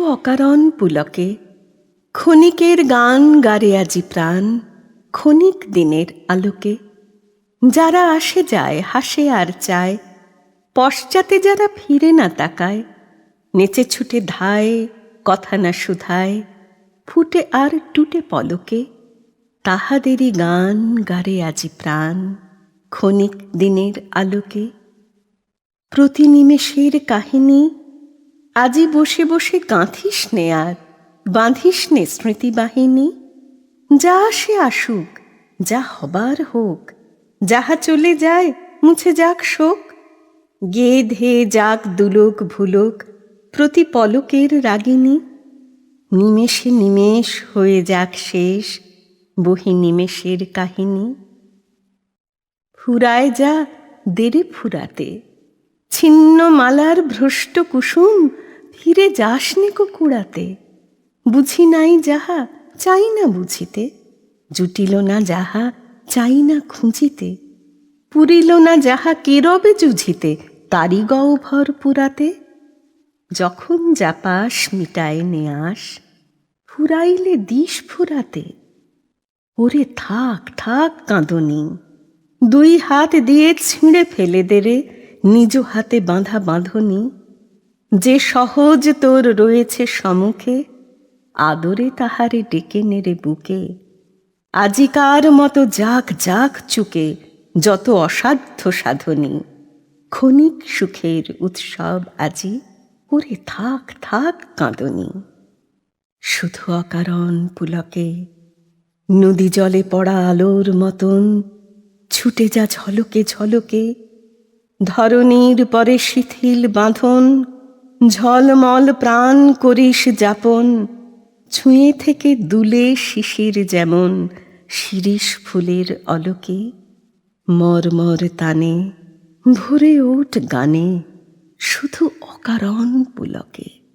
অকারণ পুলকে, ক্ষণিকের গান গারে আজি প্রাণ, ক্ষণিক দিনের আলোকে। যারা আসে যায়, হাসে আর চায়, পশ্চাতে যারা ফিরে না তাকায়, নেচে ছুটে ধায়, কথা না শুধায়, ফুটে আর টুটে পলকে, তাহাদেরই গান গারে আজি প্রাণ, ক্ষণিক দিনের আলোকে। প্রতি নিমেষের কাহিনী আজি বসে বসে গাঁথিস নে আর, বাঁধিস নে স্মৃতিবাহিনী যা আসে আসুক, যা হবার হোক, যাহা চলে যায় মুছে যাক শোক। গে ধে যাক দুলোক ভুলোক, প্রতি পলকের রাগিনী। নিমেষে নিমেষ হয়ে যাক শেষ, বহি নিমেষের কাহিনী। ফুরায় যা দেরে ফুরাতে, ছিন্ন মালার ভ্রষ্ট কুসুম ফিরে যাস নিকো কুড়াতে? বুঝি নাই যাহা, চাই না বুঝিতে। জুটিল না যাহা, চাই না খুঁজিতে। পুরিল না যাহা কেরবে জুঝিতে তারি গহ্বর পুরাতে। যখন যাপাস মিটায় নেয়াস, ফুরাইলে দিস ফুরাতে। ওরে থাক থাক কাঁদনি। দুই হাত দিয়ে ছিঁড়ে ফেলে দেরে নিজ হাতে বাঁধা বাঁধনি। যে সহজ তোর রয়েছে সমুখে আদরে তাহারে ডেকে নেড়ে বুকে। আজিকার মতো যাক যাক চুকে, যত অসাধ্য সাধনী। ক্ষণিক সুখের উৎসব আজি, ওরে থাক থাক কাঁদনি। শুধু অকারণ পুলকে, নদী জলে পড়া আলোর মতন, ছুটে যা ঝলকে ঝলকে, ধরণীর পরে শিথিল বাঁধন ঝলমল প্রাণ করিস যাপন, ছুঁয়ে থেকে দুলে শিশির যেমন, শিরিষ ফুলের অলোকে, মরমর তানে, ভরে ওঠ গানে, শুধু অকারণ পুলকে।